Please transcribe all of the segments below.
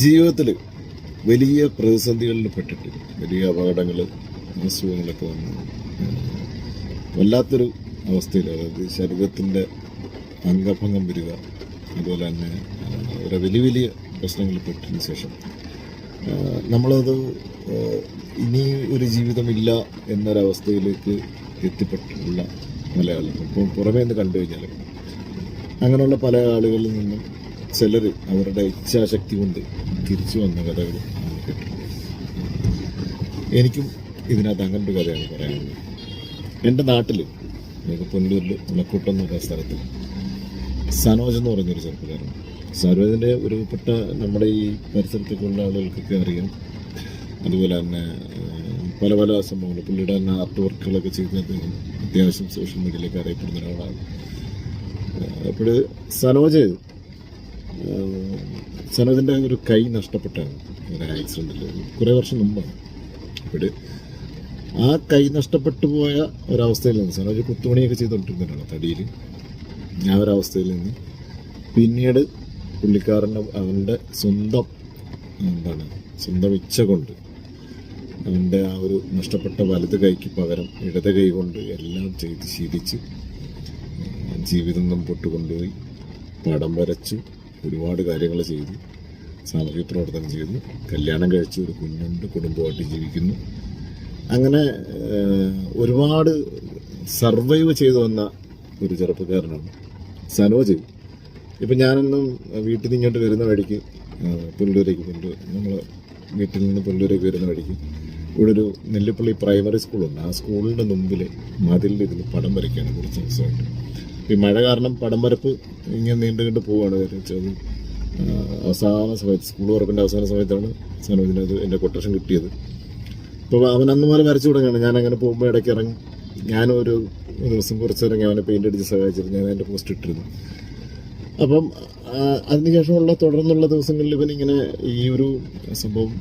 ജീവിതത്തിൽ വലിയ പ്രതിസന്ധികളിൽ പെട്ടിട്ട് വലിയ അപകടങ്ങൾ അസുഖങ്ങളൊക്കെ വന്ന്. വല്ലാത്തൊരു അവസ്ഥയിൽ അതായത് ശരീരത്തിന്റെ അംഗഭംഗം വരിക അതുപോലെ തന്നെ ഓരോ വലിയ വലിയ പ്രശ്നങ്ങൾ പെട്ടതിന് ശേഷം. നമ്മളത് ഇനി ഒരു ജീവിതമില്ല എന്നൊരവസ്ഥയിലേക്ക് എത്തിപ്പെട്ടിട്ടുള്ള മലയാളം ഇപ്പം പുറമേ നിന്ന് കണ്ടു കഴിഞ്ഞാൽ അങ്ങനെയുള്ള പല ആളുകളിൽ നിന്നും ചിലർ അവരുടെ ഇച്ഛാശക്തി കൊണ്ട് തിരിച്ചു വന്ന കഥകൾ എനിക്കും ഇതിനകത്ത് അങ്ങനെ ഒരു കഥയാണ് പറയാനുള്ളത്. എന്റെ നാട്ടിൽ പുനലൂരിൽ മുളക്കൂട്ടം എന്ന് പറയുന്ന സ്ഥലത്ത് സനോജ് എന്ന് പറഞ്ഞൊരു ചെറുപ്പക്കാരൻ സനോജിന്റെ ഒരുപ്പെട്ട നമ്മുടെ ഈ പരിസരത്തേക്കുള്ള ആളുകൾക്കൊക്കെ അറിയാം. അതുപോലെ തന്നെ പല പല സംഭവങ്ങൾ പുള്ളിയുടെ തന്നെ ആർട്ട് വർക്കുകളൊക്കെ ചെയ്ത് അത്യാവശ്യം സോഷ്യൽ മീഡിയയിലേക്ക് അറിയപ്പെടുന്ന ഒരാളാണ്. അപ്പോൾ സനോജ് സനോജിന്റെ ഒരു കൈ നഷ്ടപ്പെട്ടാണ് ഒരു ആക്സിഡന്റിൽ കുറേ വർഷം മുമ്പാണ്. അപ്പോൾ ആ കൈ നഷ്ടപ്പെട്ടു പോയ ഒരവസ്ഥയിൽ നിന്ന് സനോജ് കുത്തുമണിയൊക്കെ ചെയ്തുകൊണ്ടിരുന്നതാണ് തടിയിൽ ആ ഒരവസ്ഥയിൽ നിന്ന് പിന്നീട് പുള്ളിക്കാരന്റെ അവന്റെ സ്വന്തം എന്താണ് സ്വന്തം ഇച്ഛ കൊണ്ട് അവന്റെ ആ ഒരു നഷ്ടപ്പെട്ട വലത് കൈക്ക് പകരം ഇടത് കൈ കൊണ്ട് എല്ലാം ചെയ്ത് ശീലിച്ച് ജീവിതം പൊട്ടുകൊണ്ടുപോയി കൊണ്ടുപോയി പടം വരച്ചു ഒരുപാട് കാര്യങ്ങൾ ചെയ്തു. സാമൂഹ്യ പ്രവർത്തനം ചെയ്തു. കല്യാണം കഴിച്ചു ഒരു കുഞ്ഞുണ്ട് കുടുംബമായിട്ട് ജീവിക്കുന്നു. അങ്ങനെ ഒരുപാട് സർവൈവ് ചെയ്തു വന്ന ഒരു ചെറുപ്പക്കാരനാണ് സനോജ്. ഇപ്പം ഞാനൊന്നും വീട്ടിൽ നിന്ന് ഇങ്ങോട്ട് വരുന്ന വഴിക്ക് പുല്ലൂരേക്ക് പുല്ലൂർ നമ്മൾ വീട്ടിൽ നിന്ന് പുല്ലൂരേക്ക് വരുന്ന വഴിക്ക് ഇവിടെ ഒരു നെല്ലിപ്പള്ളി പ്രൈമറി സ്കൂളുണ്ട്. ആ സ്കൂളിന്റെ മുമ്പിൽ മതിലിന്റെ ഇതിൽ പടം വരയ്ക്കുകയാണ് കുറച്ച് ദിവസമായിട്ട്. ഈ മഴ കാരണം പടം വരപ്പ് ഇങ്ങനെ നീണ്ടു കണ്ട് പോവുകയാണ് വരച്ചത് അവസാന സമയത്ത് സ്കൂൾ തുറപ്പിന്റെ അവസാന സമയത്താണ് സനോജിനത് എന്റെ കൊട്ടേഷൻ കിട്ടിയത്. അപ്പോൾ അവൻ അന്ന് മുതൽ വരച്ചു തുടങ്ങുകയാണ്. ഞാൻ അങ്ങനെ പോകുമ്പോൾ ഇടയ്ക്ക് ഇറങ്ങി. ഞാനൊരു ഒരു ദിവസം കുറച്ച് ഇറങ്ങി അവനെ പെയിന്റ് അടിച്ച് സഹായിച്ചിരുന്നു. ഞാൻ എന്റെ പോസ്റ്റ് ഇട്ടിരുന്നു. അപ്പം അതിനുശേഷമുള്ള തുടർന്നുള്ള ദിവസങ്ങളിൽ ഇവൻ ഇങ്ങനെ ഈ ഒരു സംഭവം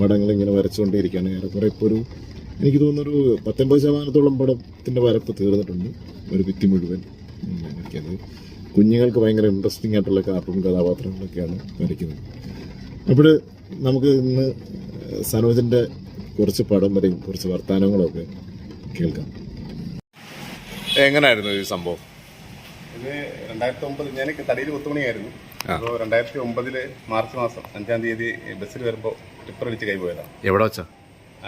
പടങ്ങൾ ഇങ്ങനെ വരച്ചുകൊണ്ടേയിരിക്കുകയാണ്. ഏറെക്കുറെ ഇപ്പോൾ ഒരു എനിക്ക് തോന്നുന്നൊരു പത്തൊമ്പത് ശതമാനത്തോളം പടത്തിന്റെ വരപ്പ് തീർന്നിട്ടുണ്ട്. ഒരു ഭിത്തി മുഴുവൻ. എനിക്കത് കുഞ്ഞുങ്ങൾക്ക് ഭയങ്കര ഇൻട്രസ്റ്റിംഗ് ആയിട്ടുള്ള കാർട്ടൂൺ കഥാപാത്രങ്ങളൊക്കെയാണ് വരയ്ക്കുന്നത്. അപ്പോൾ നമുക്ക് ഇന്ന് സനോജിന്റെ കുറച്ച് പടം വരെയും കുറച്ച് വർത്തമാനങ്ങളൊക്കെ കേൾക്കാം. എങ്ങനെയായിരുന്നു ഈ സംഭവം? ഇത് രണ്ടായിരത്തി ഒമ്പത് ഞാൻ തടിയിൽ കൊത്തുമണിയായിരുന്നു അപ്പോൾ രണ്ടായിരത്തി ഒമ്പതിൽ മാർച്ച് മാസം അഞ്ചാം തീയതി ബസ്സിൽ വരുമ്പോൾ ട്രിപ്പർ അടിച്ച് കൈ പോയതാണ് എവിടെ വെച്ചാ?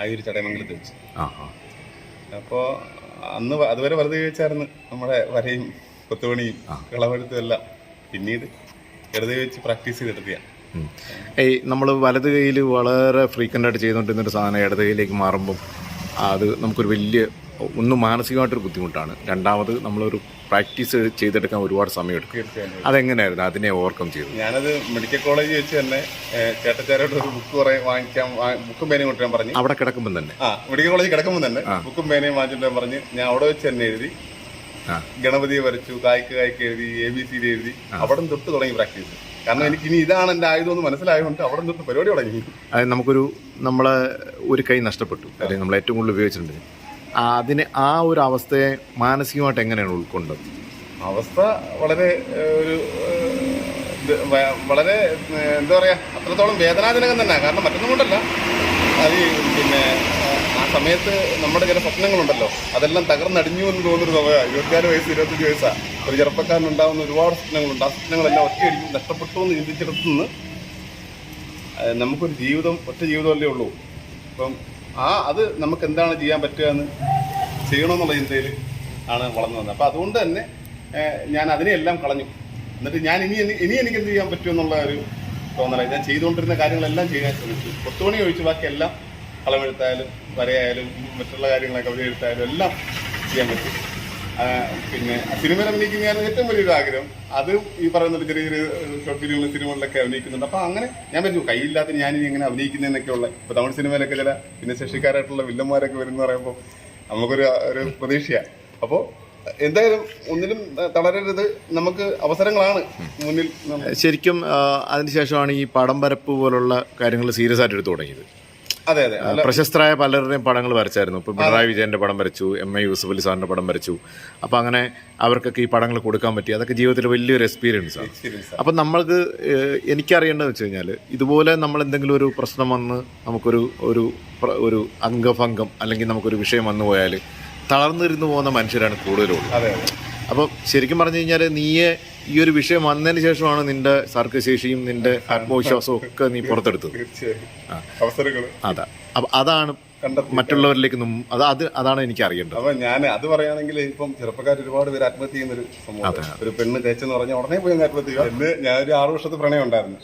ആയൂര് ചടയമംഗലത്ത് വെച്ച്. ആ ആ അപ്പോൾ അന്ന് അതുവരെ വെറുതെ വെച്ചായിരുന്നു നമ്മുടെ വരയും കൊത്തുപണിയും കളവെടുത്തും എല്ലാം. പിന്നീട് വെറുതെ വെച്ച് പ്രാക്ടീസ് ചെയ്തെടുത്തിയാ ഈ നമ്മൾ വലത് കൈയിൽ വളരെ ഫ്രീക്വന്റ് ആയിട്ട് ചെയ്തുകൊണ്ടിരുന്നൊരു സാധനം ഇടത് കൈയിലേക്ക് മാറുമ്പം അത് നമുക്കൊരു വലിയ ഒന്ന് മാനസികമായിട്ടൊരു ബുദ്ധിമുട്ടാണ്. രണ്ടാമത് നമ്മളൊരു പ്രാക്ടീസ് ചെയ്തെടുക്കാൻ ഒരുപാട് സമയമെടുക്കും. അതെങ്ങനെയായിരുന്നു? അതിനെ ഓവർകം ചെയ്തു ഞാനത് മെഡിക്കൽ കോളേജിൽ വെച്ച് തന്നെ ചേട്ടച്ചാരോട് ഒരു ബുക്ക് കുറേ വാങ്ങിക്കാൻ ബുക്കും പേനയും കൊണ്ടുവരാൻ പറഞ്ഞു. അവിടെ കിടക്കുമ്പോൾ തന്നെ? ആ മെഡിക്കൽ കോളേജ് കിടക്കുമ്പോൾ തന്നെ ബുക്കും പേനയും വാങ്ങിച്ചിട്ട് പറഞ്ഞ് ഞാൻ അവിടെ വെച്ച് തന്നെ എഴുതി. ഗണപതിയെ വരച്ചു കായ്ക്ക് കായ്ക്ക് എഴുതി എ ബി സി ഡി എഴുതി അവിടെ നിന്ന് തൊട്ട് തുടങ്ങി പ്രാക്ടീസ്. കാരണം എനിക്ക് ഇനി ഇതാണ് എന്റെ ആയുധം എന്ന് മനസ്സിലായതുകൊണ്ട് അവിടെ നിന്ന് തൊട്ട് പരിപാടി തുടങ്ങി. അതായത് നമുക്കൊരു നമ്മളെ ഒരു കൈ നഷ്ടപ്പെട്ടു. അല്ലെങ്കിൽ നമ്മൾ ഏറ്റവും കൂടുതൽ ഉപയോഗിച്ചിട്ടുണ്ട്. അതിനെ ആ ഒരു അവസ്ഥയെ മാനസികമായിട്ട് എങ്ങനെയാണ് ഉൾക്കൊണ്ടത്? അവസ്ഥ വളരെ ഒരു വളരെ എന്താ പറയുക അത്രത്തോളം വേദനാജനകം തന്നെ കാരണം മറ്റൊന്നും കൊണ്ടല്ല. അത് പിന്നെ ആ സമയത്ത് നമ്മുടെ ചില സ്വപ്നങ്ങളുണ്ടല്ലോ. അതെല്ലാം തകർന്നടിഞ്ഞു എന്ന് തോന്നുന്നൊരു സമയമാണ് ഇരുപത്തിനാല് വയസ്സ് ഇരുപത്തഞ്ച് വയസ്സാണ് ഒരു ചെറുപ്പക്കാരനുണ്ടാവുന്ന ഒരുപാട് സ്വപ്നങ്ങളുണ്ട്. ആ സ്വപ്നങ്ങളെല്ലാം ഒറ്റയടിക്കും നഷ്ടപ്പെട്ടു എന്ന് ചിന്തിച്ചിടത്തുനിന്ന് നമുക്കൊരു ജീവിതം ഒറ്റ ജീവിതമല്ലേ ഉള്ളൂ. അപ്പം ആ അത് നമുക്ക് എന്താണ് ചെയ്യാൻ പറ്റുക എന്ന് ചെയ്യണമെന്നുള്ള ചിന്തയിൽ ആണ് വളർന്നു വന്നത്. അപ്പം അതുകൊണ്ട് തന്നെ ഞാൻ അതിനെയെല്ലാം കളഞ്ഞു. എന്നിട്ട് ഞാൻ ഇനി ഇനി എനിക്ക് എന്ത് ചെയ്യാൻ പറ്റുമെന്നുള്ള ഒരു തോന്നലായി ഞാൻ ചെയ്തുകൊണ്ടിരുന്ന കാര്യങ്ങളെല്ലാം ചെയ്യാൻ ശ്രമിച്ചു. കൊത്തുപണി ഒഴിച്ച് ബാക്കിയെല്ലാം കളമെഴുത്തായാലും വരയായാലും മറ്റുള്ള കാര്യങ്ങളൊക്കെ കവിത എല്ലാം ചെയ്യാൻ പറ്റും. പിന്നെ സിനിമയിൽ അഭിനയിക്കുന്നതാണ് ഏറ്റവും വലിയൊരു ആഗ്രഹം. അത് ഈ പറയുന്ന ചെറിയ ചെറിയ ഷോർട്ട് ഫിലിമുകളും സിനിമകളിലൊക്കെ അഭിനയിക്കുന്നുണ്ട്. അപ്പൊ അങ്ങനെ ഞാൻ പറഞ്ഞു കയ്യില്ലാത്ത ഞാൻ എങ്ങനെ അഭിനയിക്കുന്നതെന്നൊക്കെ ഇപ്പൊ തമിഴ് സിനിമയിലൊക്കെ ചില പിന്നെ ഭിന്നശേഷിക്കാരായിട്ടുള്ള വില്ലന്മാരൊക്കെ വരുന്ന പറയുമ്പോൾ നമുക്കൊരു ഒരു പ്രതീക്ഷയാണ് അപ്പോൾ എന്തായാലും ഒന്നിലും തളരരുത്. നമുക്ക് അവസരങ്ങളാണ് മുന്നിൽ ശരിക്കും അതിനുശേഷമാണ് ഈ പടം പരപ്പ് പോലുള്ള കാര്യങ്ങൾ സീരിയസ് ആയിട്ട് എടുത്തു തുടങ്ങിയത്. അതെ അതെ. പ്രശസ്തരായ പലരുടെയും പടങ്ങൾ വരച്ചായിരുന്നു. ഇപ്പൊ പിണറായി വിജയന്റെ പടം വരച്ചു എം എ യൂസഫ് അലി സാറിന്റെ പടം വരച്ചു. അപ്പൊ അങ്ങനെ അവർക്കൊക്കെ ഈ പടങ്ങൾ കൊടുക്കാൻ പറ്റി. അതൊക്കെ ജീവിതത്തിൽ വലിയൊരു എക്സ്പീരിയൻസ് ആണ്. അപ്പൊ നമ്മൾക്ക് എനിക്കറിയേണ്ടതെന്ന് വെച്ച് കഴിഞ്ഞാൽ ഇതുപോലെ നമ്മൾ എന്തെങ്കിലും ഒരു പ്രശ്നം വന്ന് നമുക്കൊരു ഒരു ഒരു അംഗഭംഗം അല്ലെങ്കിൽ നമുക്കൊരു വിഷയം വന്നു പോയാൽ തളർന്നിരുന്നു പോകുന്ന മനുഷ്യരാണ് കൂടുതലുള്ളത് അപ്പം ശരിക്കും പറഞ്ഞു കഴിഞ്ഞാൽ നീയെ ഈ ഒരു വിഷയം വന്നതിന് ശേഷമാണ് നിന്റെ സർഗശേഷിയും നിന്റെ ആത്മവിശ്വാസവും ഒക്കെ നീ പുറത്തെടുത്തത്. അവസരങ്ങൾ. അതാ. അപ്പം അതാണ് മറ്റുള്ളവരിലേക്ക് അത് അത് അതാണ് എനിക്ക് അറിയേണ്ടത്. അപ്പൊ ഞാൻ അത് പറയുകയാണെങ്കിൽ ഇപ്പം ചെറുപ്പക്കാർ ഒരുപാട് പേര് ആത്മഹത്യ ചെയ്യുന്ന ഒരു സംഭവം ഒരു പെണ്ണ് തേച്ചെന്ന് പറഞ്ഞാൽ ഉടനെ പോയി ആത്മഹത്യ ചെയ്യുക. എന്ന് ഒരു ആറു വർഷത്തെ പ്രണയം ഉണ്ടായിരുന്നു.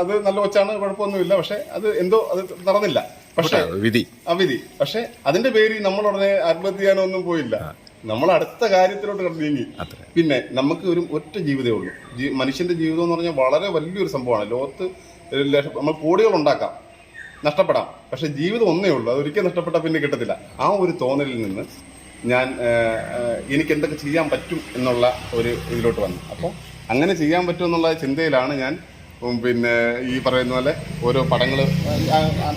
അത് നല്ല ഒച്ചാണ് കുഴപ്പമൊന്നുമില്ല. പക്ഷെ അത് എന്തോ അത് നടന്നില്ല. പക്ഷേ വിധി. ആ വിധി. പക്ഷെ അതിന്റെ പേര് നമ്മൾ ഉടനെ ആത്മഹത്യ ചെയ്യാനൊന്നും പോയില്ല. നമ്മൾ അടുത്ത കാര്യത്തിലോട്ട് കടന്നു പിന്നെ നമുക്ക് ഒരു ഒറ്റ ജീവിതമേ ഉള്ളൂ. മനുഷ്യന്റെ ജീവിതം എന്ന് പറഞ്ഞാൽ വളരെ വലിയൊരു സംഭവമാണ്. ലോകത്ത് നമ്മൾ കോടികൾ ഉണ്ടാക്കാം. നഷ്ടപ്പെടാം. പക്ഷെ ജീവിതം ഒന്നേ ഉള്ളൂ. അത് ഒരിക്കൽ നഷ്ടപ്പെട്ടാൽ പിന്നെ കിട്ടത്തില്ല. ആ ഒരു തോന്നലിൽ നിന്ന് ഞാൻ എനിക്ക് എന്തൊക്കെ ചെയ്യാൻ പറ്റും എന്നുള്ള ഒരു ഇതിലോട്ട് വന്നു. അപ്പോൾ അങ്ങനെ ചെയ്യാൻ പറ്റും എന്നുള്ള ചിന്തയിലാണ് ഞാൻ പിന്നെ ഈ പറയുന്ന പോലെ ഓരോ പടങ്ങൾ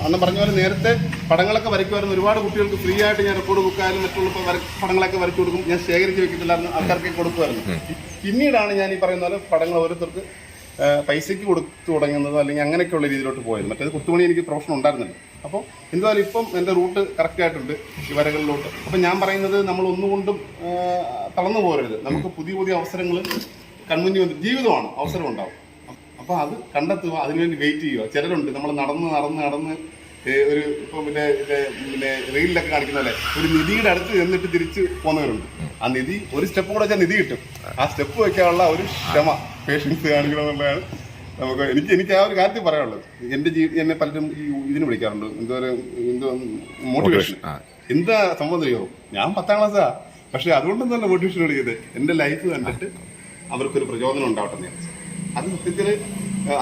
അണ്ണൻ പറഞ്ഞ പോലെ നേരത്തെ പടങ്ങളൊക്കെ വരയ്ക്കുമായിരുന്നു. ഒരുപാട് കുട്ടികൾക്ക് ഫ്രീ ആയിട്ട് ഞാൻ റെക്കോർഡ് ബുക്കായാലും മറ്റുള്ള പടങ്ങളൊക്കെ വരച്ചു കൊടുക്കും. ഞാൻ ശേഖരിച്ച് വെക്കത്തില്ലായിരുന്നു ആൾക്കാർക്ക് കൊടുക്കുമായിരുന്നു. പിന്നീടാണ് ഞാൻ ഈ പറയുന്ന പോലെ പടങ്ങൾ ഓരോരുത്തർക്ക് പൈസയ്ക്ക് കൊടുത്തു തുടങ്ങുന്നത് അല്ലെങ്കിൽ അങ്ങനെയൊക്കെയുള്ള രീതിയിലോട്ട് പോയത്. മറ്റേത് കുത്തുമണി എനിക്ക് പ്രൊഫഷൻ ഉണ്ടായിരുന്നില്ല. അപ്പോൾ എന്തായാലും ഇപ്പം എന്റെ റൂട്ട് കറക്റ്റ് ആയിട്ടുണ്ട് ഈ വരകളിലോട്ട്. അപ്പം ഞാൻ പറയുന്നത് നമ്മൾ ഒന്നുകൊണ്ടും തളർന്നു പോരരുത് നമുക്ക് പുതിയ പുതിയ അവസരങ്ങൾ കൺമുന്നി വന്ന് ജീവിതമാണ് അവസരം ഉണ്ടാവും അപ്പോൾ അത് കണ്ടെത്തുക അതിനുവേണ്ടി വെയിറ്റ് ചെയ്യുക. ചിലരുണ്ട് നമ്മൾ നടന്ന് നടന്ന് നടന്ന് ഒരു ഇപ്പം പിന്നെ പിന്നെ റീലിലൊക്കെ കാണിക്കുന്ന പോലെ ഒരു നിധിയുടെ അടുത്ത് ചെന്നിട്ട് തിരിച്ച് പോകുന്നവരുണ്ട് ആ നിധി ഒരു സ്റ്റെപ്പ് കൂടെ വെച്ചാൽ നിധി കിട്ടും. ആ സ്റ്റെപ്പ് വെക്കാനുള്ള ഒരു ക്ഷമ പേഷ്യൻസ് കാണിക്കണം എന്നുള്ളതാണ് നമുക്ക് എനിക്ക് എനിക്ക് ആ ഒരു കാര്യത്തിൽ പറയാനുള്ളത്. എന്റെ ജീവി എന്നെ പലരും ഈ ഇതിന് വിളിക്കാറുണ്ട്. എന്തോ ഒരു എന്തോ മോട്ടിവേഷൻ എന്താ സംഭവം അറിയോ? ഞാൻ പത്താം ക്ലാസ്സാ പക്ഷെ അതുകൊണ്ടൊന്നല്ല മോട്ടിവേഷൻ വിളിക്കുന്നത് എന്റെ ലൈഫ് കണ്ടിട്ട് അവർക്കൊരു പ്രചോദനം ഉണ്ടാവട്ടെ എന്ന് വിചാരിച്ചു. അത് സത്യത്തിൽ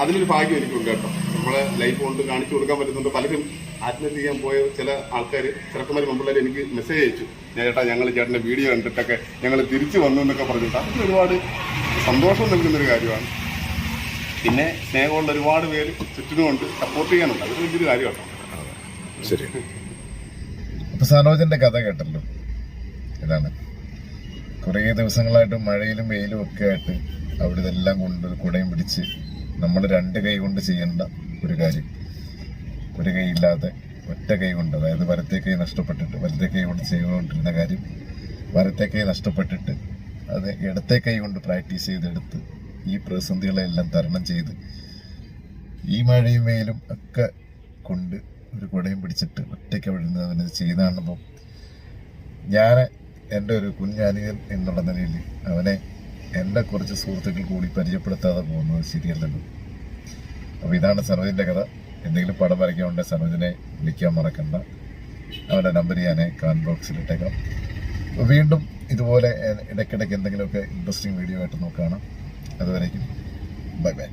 അതിലൊരു അതിനൊരു ഭാഗ്യം എനിക്കുണ്ട് കേട്ടോ. നമ്മളെ ലൈഫ് കൊണ്ട് കാണിച്ചു കൊടുക്കാൻ പറ്റുന്നുണ്ട്. പലരും ആത്മഹത്യ ചെയ്യാൻ പോയ ചില ആൾക്കാർ ചെറുക്കന്മാർ മുമ്പിള്ളേർ എനിക്ക് മെസ്സേജ് അയച്ചു. ഞാൻ ചേട്ടാ ഞങ്ങൾ ചേട്ടന്റെ വീഡിയോ കണ്ടിട്ടൊക്കെ ഞങ്ങൾ തിരിച്ചു വന്നു എന്നൊക്കെ പറഞ്ഞിട്ട് അതൊക്കെ ഒരുപാട് സന്തോഷം നൽകുന്നൊരു കാര്യമാണ്. പിന്നെ സ്നേഹമുള്ള ഒരുപാട് പേര് ചുറ്റിനുമുണ്ട് സപ്പോർട്ട് ചെയ്യാനുണ്ട്. അതൊരു വലിയൊരു കാര്യമാണ് കേട്ടോ. ശരി. സനോജിന്റെ കഥ കേട്ടല്ലോ. ഇതാണ്. കുറേ ദിവസങ്ങളായിട്ട് മഴയിലും വെയിലും ഒക്കെ ആയിട്ട് അവിടെ ഇതെല്ലാം കൊണ്ട് കുടയും പിടിച്ച് നമ്മൾ രണ്ട് കൈ കൊണ്ട് ചെയ്യേണ്ട ഒരു കാര്യം. ഒരു കൈ ഇല്ലാതെ ഒറ്റ കൈ കൊണ്ട് അതായത് വലത്തെ കൈ നഷ്ടപ്പെട്ടിട്ട് വലത്തെ കൈ കൊണ്ട് ചെയ്തുകൊണ്ടിരുന്ന കാര്യം വലത്തെ കൈ നഷ്ടപ്പെട്ടിട്ട് അത് ഇടത്തെ കൈ കൊണ്ട് പ്രാക്ടീസ് ചെയ്തെടുത്ത് ഈ പ്രതിസന്ധികളെല്ലാം തരണം ചെയ്ത് ഈ മഴയും വെയിലും ഒക്കെ കൊണ്ട് ഒരു കുടയും പിടിച്ചിട്ട് ഒറ്റയ്ക്ക് അവിടെ നിന്ന് അവനത് ഞാൻ എന്റെ ഒരു കുഞ്ഞാനികൻ എന്നുള്ള നിലയിൽ അവനെ എന്റെ കുറച്ച് സുഹൃത്തുക്കൾ കൂടി പരിചയപ്പെടുത്താതെ പോകുന്നത് ശരിയല്ലല്ലോ. അപ്പോൾ ഇതാണ് സനോജിന്റെ കഥ. എന്തെങ്കിലും പടം വരയ്ക്കാനുണ്ടെങ്കിൽ സനോജിനെ വിളിക്കാൻ മറക്കണ്ട. അവന്റെ നമ്പർ ഞാൻ കാൻ ബോക്സിൽ ഇട്ടേക്കാം. വീണ്ടും ഇതുപോലെ ഇടയ്ക്കിടയ്ക്ക് എന്തെങ്കിലുമൊക്കെ ഇൻട്രസ്റ്റിംഗ് വീഡിയോ ആയിട്ട് നോക്കുകയാണ്. അതുവരേക്കും. Bye bye